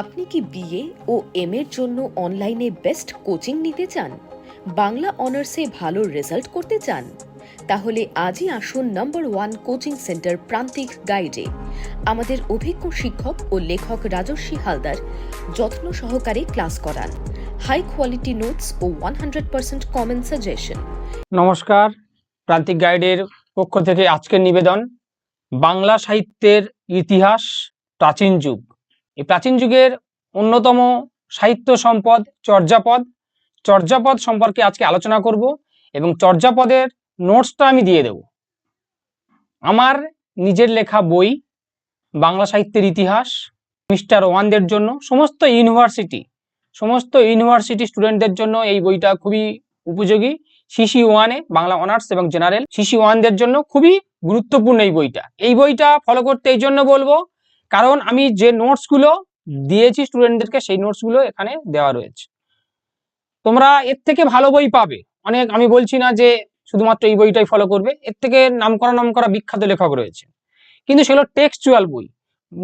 আপনি কি বিএ ও এম এর জন্য অনলাইনে বেস্ট কোচিং নিতে চান? বাংলা অনার্সে ভালো রেজাল্ট করতে চান? তাহলে আজই আসুন নম্বর ওয়ান কোচিং সেন্টার প্রান্তিক গাইডে। আমাদের অভিজ্ঞ শিক্ষক ও লেখক রাজস্বী হালদার যত্ন সহকারে ক্লাস করান। হাই কোয়ালিটি নোটস ও one hundred percent common suggestion. নমস্কার, প্রান্তিক গাইডের পক্ষ থেকে আজকের নিবেদন। বাংলা সাহিত্যের ইতিহাস প্রাচীন যুগ। এই প্রাচীন যুগের অন্যতম সাহিত্য সম্পদ চর্যাপদ। চর্যাপদ সম্পর্কে আজকে আলোচনা করব এবং চর্যাপদের নোটসটা আমি দিয়ে দেব। আমার নিজের লেখা বই, বাংলা সাহিত্যের ইতিহাস, মিস্টার ওয়ানদের জন্য, সমস্ত ইউনিভার্সিটি সমস্ত ইউনিভার্সিটি স্টুডেন্টদের জন্য এই বইটা খুবই উপযোগী। সিসি ওয়ানে, বাংলা অনার্স এবং জেনারেল সিসি ওয়ানদের জন্য খুবই গুরুত্বপূর্ণ এই বইটা। এই বইটা ফলো করতে এই জন্য বলব কারণ আমি যে নোটসগুলো দিয়েছি স্টুডেন্টদেরকে সেই নোটসগুলো এখানে দেওয়া রয়েছে। তোমরা এর থেকে ভালো বই পাবে। অনেক, আমি বলছি না যে শুধুমাত্র এই বইটাই ফলো করবে। এর থেকে নাম করা নাম করা বিখ্যাত লেখক রয়েছে। কিন্তু সেগুলো টেক্সচুয়াল বই।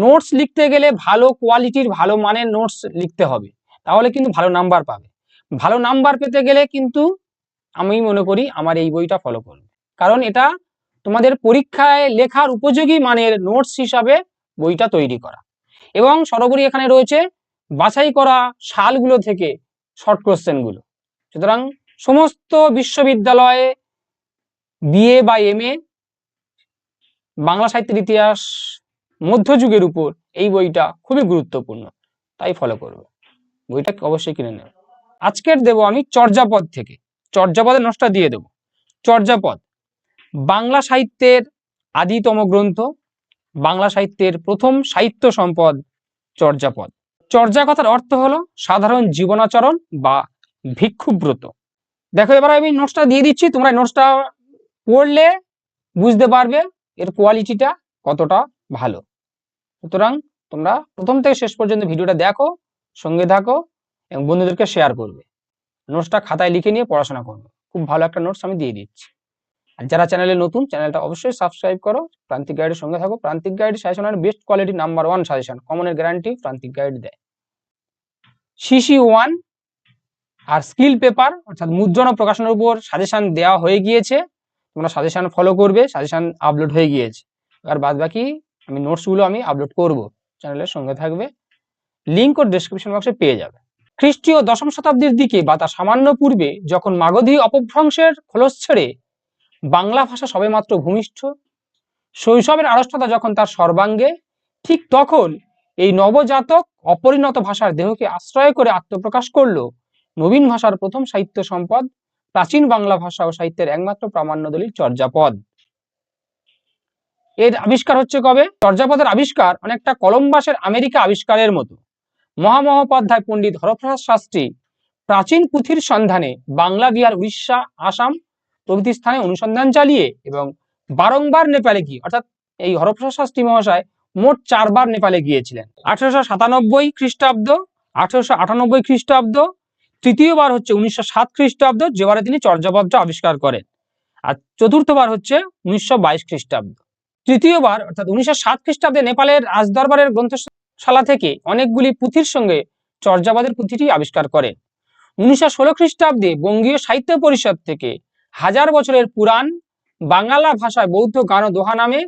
নোটস লিখতে গেলে ভালো কোয়ালিটির ভালো মানের নোটস লিখতে হবে। তাহলে কিন্তু ভালো নাম্বার পাবে। ভালো নাম্বার পেতে গেলে কিন্তু আমি মনে করি আমার এই বইটা ফলো করবে। কারণ এটা তোমাদের পরীক্ষায় লেখার উপযোগী মানের নোটস হিসাবে বইটা তৈরি করা। এবং সর্বোপরি এখানে রয়েছে, বাছাই করা সালগুলো থেকে শর্ট কোশ্চেনগুলো সুতরাং সমস্ত বিশ্ববিদ্যালয়ে বিএ বা এম বাংলা সাহিত্যের ইতিহাস মধ্যযুগের উপর এই বইটা খুবই গুরুত্বপূর্ণ। তাই ফলো করবে। বইটা অবশ্যই কিনে নেবে। আজকের দেব আমি চর্যাপদ থেকে। চর্যাপদের নোটসটা দিয়ে দেব। চর্যাপদ, বাংলা সাহিত্যের আদিতম গ্রন্থ বাংলা সাহিত্যের প্রথম সাহিত্য সম্পদ চর্যাপদ। চর্যা কথার অর্থ হলো সাধারণ জীবনাচরণ বা ভিক্ষুব্রত। দেখো, এবার আমি নোটসটা দিয়ে দিচ্ছি। তোমরা নোটসটা পড়লে বুঝতে পারবে এর কোয়ালিটিটা কতটা ভালো। সুতরাং তোমরা প্রথম থেকে শেষ পর্যন্ত ভিডিওটা দেখো, সঙ্গে থাকো এবং বন্ধুদেরকে শেয়ার করবে। নোটসটা খাতায় লিখে নিয়ে পড়াশোনা করবে। খুব ভালো একটা নোটস আমি দিয়ে দিচ্ছি। যারা চ্যানেলে নতুন, চ্যানেলটা অবশ্যই সাবস্ক্রাইব করো। প্রান্তিক গাইডের সঙ্গে থাকো। প্রান্তিক গাইড সাজেশনের best quality number one suggestion কমনের guarantee Prantik guide দেয়। সিসি ওয়ান আর স্কিল পেপার অর্থাৎ মুদ্রণ প্রকাশনের উপর সাজেশন দেওয়া হয়ে গিয়েছে। তোমরা সাজেশন ফলো করবে সাজেশন আপলোড হয়ে গিয়েছে। আর বাদ বাকি আমি নোটসগুলো আমি আপলোড করব। চ্যানেলের সঙ্গে থাকবে। লিঙ্ক ও ডেসক্রিপশন বক্সে পেয়ে যাবে। খ্রিস্টীয় দশম শতাব্দীর দিকে বা তার সামান্য পূর্বে, যখন মাগধী অপভ্রংশের খোলস ছেড়ে বাংলা ভাষা সবেমাত্র ভূমিষ্ঠ। শৈশবের আড়ষ্টতা যখন তার সর্বাঙ্গে, ঠিক তখন এই নবজাতক অপরিণত ভাষার দেহকে আশ্রয় করে আত্মপ্রকাশ করল। নবীন ভাষার প্রথম সাহিত্য সম্পদ প্রাচীন বাংলা ভাষা ও সাহিত্যের একমাত্র প্রামাণ্য দলিল চর্যাপদ। এর আবিষ্কার হচ্ছে কবে? চর্যাপদের আবিষ্কার অনেকটা কলম্বাসের আমেরিকা আবিষ্কারের মতো। মহামহোপাধ্যায় পণ্ডিত হরপ্রসাদ শাস্ত্রী প্রাচীন পুঁথির সন্ধানে বাংলা বিহার উড়িষ্যা, আসাম প্রভৃতি স্থানে অনুসন্ধান চালিয়ে এবং বারংবার নেপালে গিয়ে, অর্থাৎ এই হরপ্রসাদ শাস্ত্রী মহাশয় মোট চারবার নেপালে গিয়েছিলেন। আঠারোশো সাতানব্বই খ্রিস্টাব্দ, আঠারোশো আটানব্বই খ্রিস্টাব্দ, তৃতীয়বার হচ্ছে উনিশশো সাত খ্রিস্টাব্দ, যেবারে তিনি চর্যাপদটা আবিষ্কার করেন। আর চতুর্থবার হচ্ছে উনিশশো বাইশ খ্রিস্টাব্দ। তৃতীয়বার, অর্থাৎ উনিশশো সাত খ্রিস্টাব্দে নেপালের রাজদরবারের গ্রন্থশালা থেকে অনেকগুলি পুঁথির সঙ্গে চর্যাপদের পুঁথিটি আবিষ্কার করেন। উনিশশো ষোলো খ্রিস্টাব্দে বঙ্গীয় সাহিত্য পরিষদ থেকে হাজার বছরের পুরাণ বাংলা ভাষায় বৌদ্ধ গান দোহা নামে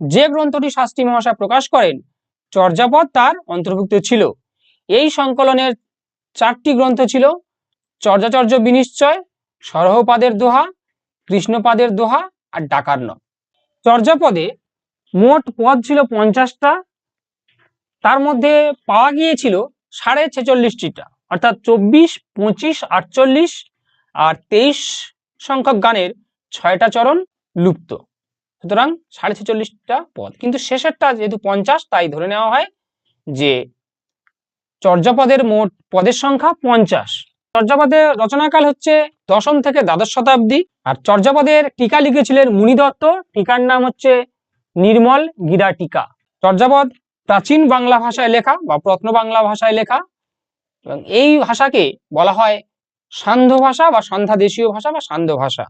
যে গ্রন্থটি শাস্ত্রী মহাশয় প্রকাশ করেন, চর্যাপদ তার অন্তর্ভুক্ত ছিল। এই সংকলনের চারটি গ্রন্থ ছিল, চর্যাচর্য বিনিশ্চয়, সরহপাদের দোহা, কৃষ্ণপাদের দোহা আর ডাকার্ণ। চর্যাপদে মোট পদ ছিল পঞ্চাশটা, তার মধ্যে পাওয়া গিয়েছিল সাড়ে ছেচল্লিশটিটা, অর্থাৎ চব্বিশ, পঁচিশ, আটচল্লিশ আর তেইশ সংখ্যক গানের ছয়টা চরণ লুপ্ত। সুতরাং সাড়ে ছেচল্লিশটা পদ। কিন্তু শেষেরটা যেহেতু পঞ্চাশ, তাই ধরে নেওয়া হয় যে চর্যাপদের মোট পদের সংখ্যা পঞ্চাশ। চর্যাপদের রচনাকাল হচ্ছে দশম থেকে দ্বাদশ শতাব্দী, আর চর্যাপদের টিকা লিখেছিলেন মুনি দত্ত। টিকার নাম হচ্ছে নির্মল গিরা টিকা। চর্যাপদ প্রাচীন বাংলা ভাষায় লেখা বা প্রত্ন বাংলা ভাষায় লেখা। এবং এই ভাষাকে বলা হয় সান্ধ্য ভাষা বা সন্ধ্যা দেশীয় ভাষা বা সান্ধ্য ভাষা।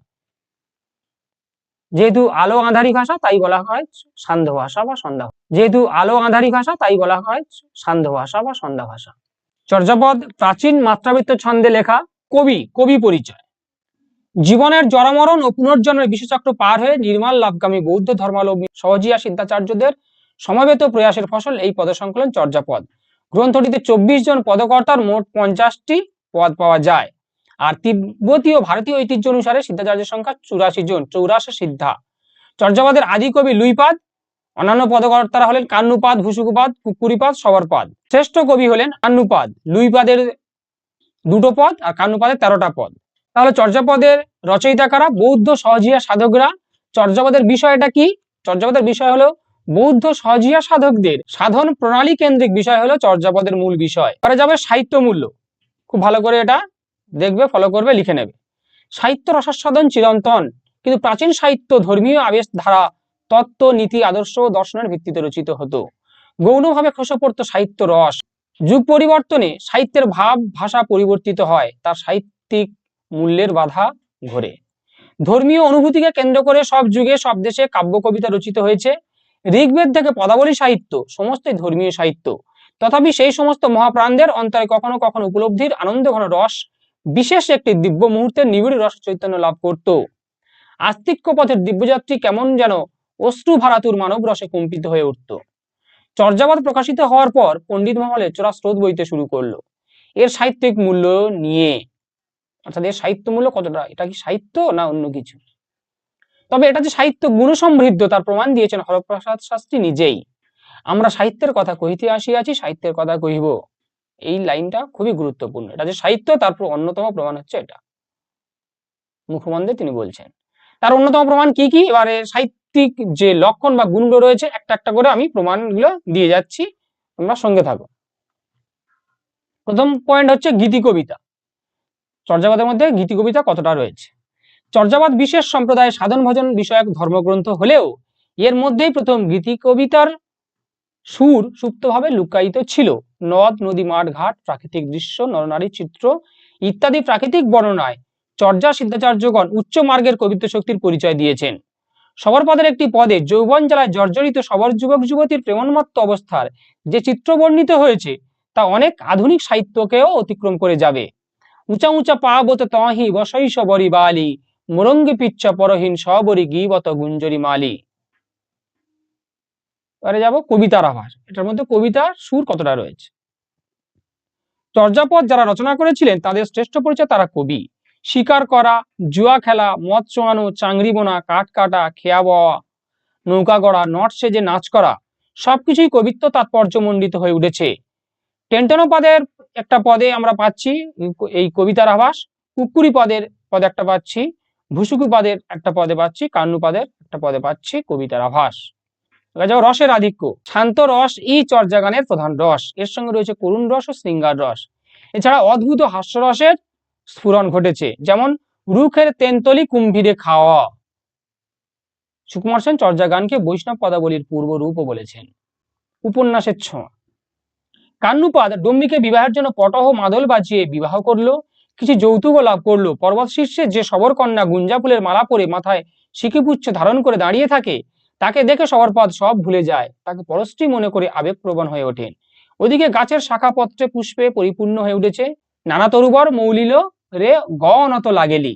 যেহেতু আলো আঁধারি ভাষা, তাই বলা হয় সান্ধ্য ভাষা বা সন্ধ্যা যেহেতু আলো আঁধারি ভাষা, তাই বলা হয় সান্ধ্য ভাষা বা সন্ধ্যা ভাষা। চর্যাপদ প্রাচীন মাত্রাবৃত্ত ছন্দে লেখা কবি কবি পরিচয়। জীবনের জরামরণ ও পুনর্জন্মের বিশ্বচক্র পার হয়ে নির্মাল লাভগামী বৌদ্ধ ধর্মালম্বী সহজিয়া সিদ্ধাচার্যদের সমবেত প্রয়াসের ফসল এই পদসংকলন চর্যাপদ। গ্রন্থটিতে চব্বিশ জন পদকর্তার মোট পঞ্চাশটি পদ পাওয়া যায়। আর তিব্বতীয় ভারতীয় ঐতিহ্য অনুসারে সিদ্ধাচার্যের সংখ্যা চুরাশি জন, চৌরাশি সিদ্ধা। চর্যাপদের আদি কবি লুইপাদ, অন্যান্য পদকর্তারা হলেন কান্নুপাদ, ভুসুকুপাদ কুকুরিপাদ সবরপাদ। শ্রেষ্ঠ কবি হলেন কান্নুপাদ। লুইপাদের দুটো পদ আর কান্নুপাদের তেরোটা পদ। তাহলে চর্যাপদের রচয়িতা কারা? বৌদ্ধ সহজিয়া সাধকরা। চর্যাপদের বিষয়টা কি? চর্যাপদের বিষয় হলো বৌদ্ধ সহজিয়া সাধকদের সাধন প্রণালী কেন্দ্রিক বিষয় হলো চর্যাপদের মূল বিষয়। পরে যাবে সাহিত্য মূল্য। খুব ভালো করে এটা দেখবে ফলো করবে, লিখে নেবে। সাহিত্য রসাস্বাদন চিরন্তন, কিন্তু প্রাচীন সাহিত্য, ধর্মীয় আবেশ ধারা, তত্ত্ব, নীতি, আদর্শ দর্শনের ভিত্তিতে রচিত হতো। গৌণভাবে খসে পড়তো সাহিত্য রস, যুগ পরিবর্তনে সাহিত্যের ভাব, ভাষা পরিবর্তিত হয়, তার সাহিত্যিক মূল্যের বাধা ঘোরে। ধর্মীয় অনুভূতিকে কেন্দ্র করে সব যুগে, সব দেশে কাব্য কবিতা রচিত হয়েছে। ঋগ্বেদ থেকে পদাবলী সাহিত্য, সমস্তই ধর্মীয় সাহিত্য। তথাপি সেই সমস্ত মহাপ্রাণদের অন্তরে কখনো কখনো উপলব্ধির আনন্দ ঘন রস বিশেষ একটি দিব্য মুহূর্তে নিবিড় রস চৈতন্য লাভ করত। আস্তিক্য পথের দিব্যযাত্রী কেমন যেন অশ্রু ভারাতুর মানব রসে কম্পিত হয়ে উঠত। চর্যাবাদ প্রকাশিত হওয়ার পর পণ্ডিত মহলে চোরা স্রোত বইতে শুরু করল। এর সাহিত্যিক মূল্য নিয়ে। অর্থাৎ এর সাহিত্য মূল্য কতটা? এটা কি সাহিত্য না অন্য কিছু? তবে এটা যে সাহিত্য গুণসমৃদ্ধ, তার প্রমাণ দিয়েছেন হরপ্রসাদ শাস্ত্রী নিজেই। আমরা সাহিত্যের কথা কহিতে আসিয়াছি, সাহিত্যের কথা কহিব। এই লাইনটা খুবই গুরুত্বপূর্ণ। এটা যে সাহিত্য তারপর অন্যতম প্রমাণ হচ্ছে এটা। মুখবন্ধে তিনি বলছেন, তার অন্যতম প্রমাণ কি কি? এবারে সাহিত্যিক যে লক্ষণ বা গুণগুলো রয়েছে, একটা একটা করে আমি প্রমাণগুলো দিয়ে যাচ্ছি। তোমরা সঙ্গে থাকো। প্রথম পয়েন্ট হচ্ছে গীতি কবিতা। চর্যাবাদের মধ্যে গীতি কবিতা কতটা রয়েছে? চর্যাবাদ বিশেষ সম্প্রদায় সাধন ভজন বিষয়ক ধর্মগ্রন্থ হলেও এর মধ্যেই প্রথম গীতি কবিতার সুর সুপ্তভাবে লুকায়িত ছিল। নদ, নদী, মাঠ, ঘাট, প্রাকৃতিক দৃশ্য, নরনারী চিত্র ইত্যাদি প্রাকৃতিক বর্ণনায় চর্যা সিদ্ধাচার্যগণ উচ্চ মার্গের কবিত্ব শক্তির পরিচয় দিয়েছেন। সবার পদের একটি পদে যৌবন জেলায় জর্জরিত সবর যুবক যুবতীর প্রেমোন্মত্ত অবস্থার যে চিত্র বর্ণিত হয়েছে, তা অনেক আধুনিক সাহিত্যকেও অতিক্রম করে যাবে। উঁচা উঁচা পাবত তহি বসই বরি বালি, মোরঙ্গি পিচ্ছা পরহীন সবরি গিবত গুঞ্জরি মালি। এবারে যাব কবিতার আভাস। এটার মধ্যে কবিতার সুর কতটা রয়েছে? চর্যাপদ যারা রচনা করেছিলেন, তাদের শ্রেষ্ঠ পরিচয় তারা কবি। শিকার করা, জুয়া খেলা, মদ চোয়ানো চাংরি বোনা, কাঠ কাটা, খেয়া বওয়া, নৌকা গড়া, নট সেজে নাচ করা, সবকিছুই কবিত্ব তাৎপর্যমণ্ডিত হয়ে উঠেছে। টেন্টনো পদের একটা পদে আমরা পাচ্ছি এই কবিতার আভাস কুকুরি পদের পদে একটা পাচ্ছি ভুসুকু পদের একটা পদে পাচ্ছি কান্নু পদের একটা পদে পাচ্ছি কবিতার আভাস। যাও রসের আধিক্য। শান্ত রস এই চর্যাগানের প্রধান রস। এর সঙ্গে রয়েছে করুণ রস ও শৃঙ্গার রস। এছাড়া অদ্ভুত হাস্যরসের স্ফুরণ ঘটেছে, যেমন রুখের তেন্তলি কুম্ভীরে খাওয়া। সুকুমার সেন চর্যাগানকে বৈষ্ণব পদাবলীর পূর্ব রূপও বলেছেন। উপন্যাসের ছোঁয়া। কান্নুপাদ ডম্বিকে বিবাহের জন্য পটহ মাদল বাজিয়ে বিবাহ করল, কিছু যৌতুক লাভ করল। পর্বত শীর্ষে যে সবর কন্যা গুঞ্জা ফুলের মালা পরে মাথায় সিকিপুচ্ছ ধারণ করে দাঁড়িয়ে থাকে তাকে দেখে সবরপদ সব ভুলে যায়। তাকে পরশ্রী মনে করে আবেগপ্রবণ হয়ে ওঠেন। ওদিকে গাছের শাখা পত্রে পুষ্পে পরিপূর্ণ হয়ে উঠেছে নানা তরুবর, মৌলিল, রে, গ, নত, লাগেলি।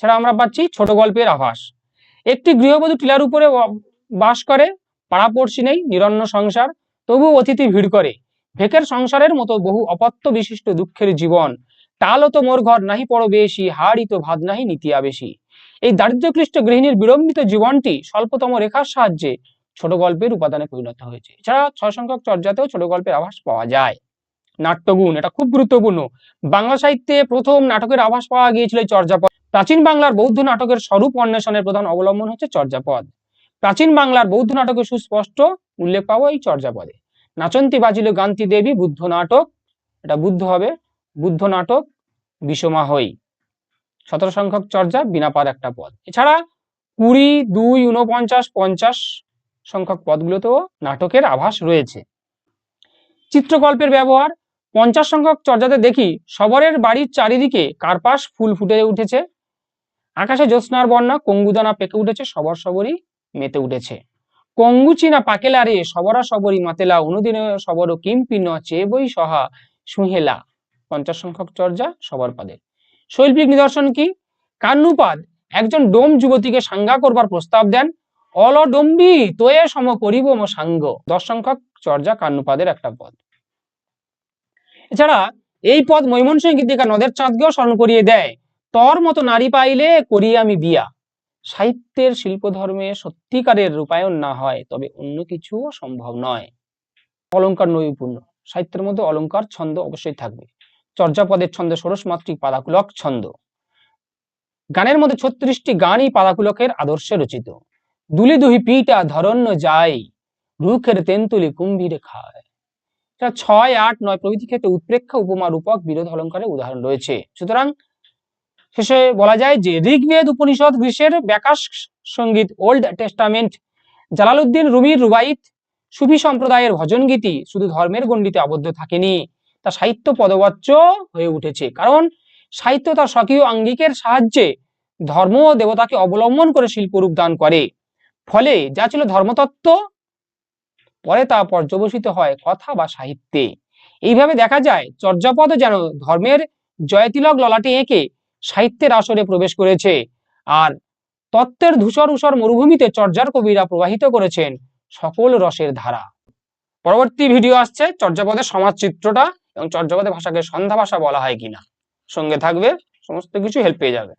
ছাড়া আমরা পাচ্ছি ছোট গল্পের আভাস। একটি গৃহবধূ টিলার উপরে বাস করে পাড়াপড়শি নেই, নিরন্ন সংসার তবু অতিথি ভিড় করে। ভেকের সংসারের মতো বহু অপত্য বিশিষ্ট দুঃখের জীবন। টালও তো মোর ঘর নাহি পড়ো বেশি হাড়ি তো ভাত নাহি নীতিয়া বেশি এই দারিদ্র্যক্লিষ্ট গৃহিণীর বিড়ম্বিত জীবনটি স্বল্পতম রেখার সাহায্যে ছোট গল্পের উপাদানে পরিণত হয়েছে। এছাড়া ছয় সংখ্যক চর্যাতেও ছোট গল্পের আভাস পাওয়া যায়। নাট্যগুণ, এটা খুব গুরুত্বপূর্ণ। বাংলা সাহিত্যে প্রথম নাটকের আভাস পাওয়া গিয়েছিল চর্যাপদ। প্রাচীন বাংলার বৌদ্ধ নাটকের স্বরূপ অন্বেষণের প্রধান অবলম্বন হচ্ছে চর্যাপদ। প্রাচীন বাংলার বৌদ্ধ নাটকের সুস্পষ্ট উল্লেখ পাবো এই চর্যাপদে। নাচন্তি বাজিল গান্তি দেবী, বুদ্ধ নাটক, এটা বুদ্ধ হবে, বুদ্ধ নাটক, বিষমা হই। সতেরো সংখ্যক চর্যা বিনাপার একটা পদ। এছাড়া কুড়ি, দুই উনপঞ্চাশ পঞ্চাশ সংখ্যক পদগুলোতেও নাটকের আভাস রয়েছে। চিত্রকল্পের ব্যবহার, পঞ্চাশ সংখ্যক চর্যাতে দেখি সবরের বাড়ির চারিদিকে কার্পাস ফুল ফুটে উঠেছে। আকাশে জ্যোৎস্নার বন্যা, কঙ্গুদানা পেকে উঠেছে সবার সবরই মেতে উঠেছে। কঙ্গুচিনা পাকেলারে সবরা সবরই মাতেলা, অনুদিনে সবর কিম্পিন চেবই সহা সুহেলা। পঞ্চাশ সংখ্যক চর্যা সবার পাদে। শৈল্পিক নিদর্শন কি? কান্নুপাদ একজন ডোম যুবতীকে সাঙ্গা করবার প্রস্তাব দেন। অলডম্বি, তোয়ে সম করিব মো সাঙ্গ। দশ সংখ্যক চর্যা কান্নুপাদের একটা পদ। এছাড়া এই পদ মৈমনসিংহ গীতিকা নদের চাঁদকেও স্মরণ করিয়ে দেয়। তর মতো নারী পাইলে করি আমি বিয়া। সাহিত্যের শিল্প ধর্মে সত্যিকারের রূপায়ণ না হয়, তবে অন্য কিছুও সম্ভব নয়। অলংকার নৈপুণ্য। সাহিত্যের মধ্যে অলঙ্কার, ছন্দ অবশ্যই থাকবে। চর্যাপদের ছন্দে ষোড়শ মাত্রিক পাদাকুলক ছন্দ। গানের মধ্যে ছত্রিশটি গানই পাদাকুলকের আদর্শে রচিত। দুলি দুহি পিটা ধরন্য যাই, রুখের তেন্তুলি কুম্ভীরে খায়। এটা ছয়, আট, নয় প্রভৃতি ক্ষেত্রে উৎপ্রেক্ষা, উপমা, রূপক, বিরোধ, অলঙ্কারের উদাহরণ রয়েছে। সুতরাং শেষে বলা যায় যে ঋগ্বেদ, উপনিষদ গ্রীসের ব্যাকাশ সংগীত, ওল্ড টেস্টামেন্ট জালালউদ্দিন রুমির রুবাইত, সুফি সম্প্রদায়ের ভজন গীতি শুধু ধর্মের গণ্ডিতে আবদ্ধ থাকেনি। তা সাহিত্য পদবাচ্য হয়ে উঠেছে। কারণ সাহিত্য তার স্বকীয় আঙ্গিকের সাহায্যে ধর্ম ও দেবতাকে অবলম্বন করে শিল্পরূপ দান করে। ফলে যা ছিল ধর্মতত্ত্ব, পরে তা পর্যবসিত হয় কথা বা সাহিত্যে। এইভাবে দেখা যায়, চর্যাপদ যেন ধর্মের জয়তিলক ললাটে এঁকে সাহিত্যের আসরে প্রবেশ করেছে আর তত্ত্বের ধূসর উষর মরুভূমিতে চর্যার কবিরা প্রবাহিত করেছেন সকল রসের ধারা। পরবর্তী ভিডিও আসছে চর্যাপদের সমাজ চিত্রটা এবং চর্যাপদের ভাষাকে সন্ধ্যা ভাষা বলা হয় কিনা। সঙ্গে থাকবে, সমস্ত কিছু হেল্প পেয়ে যাবে।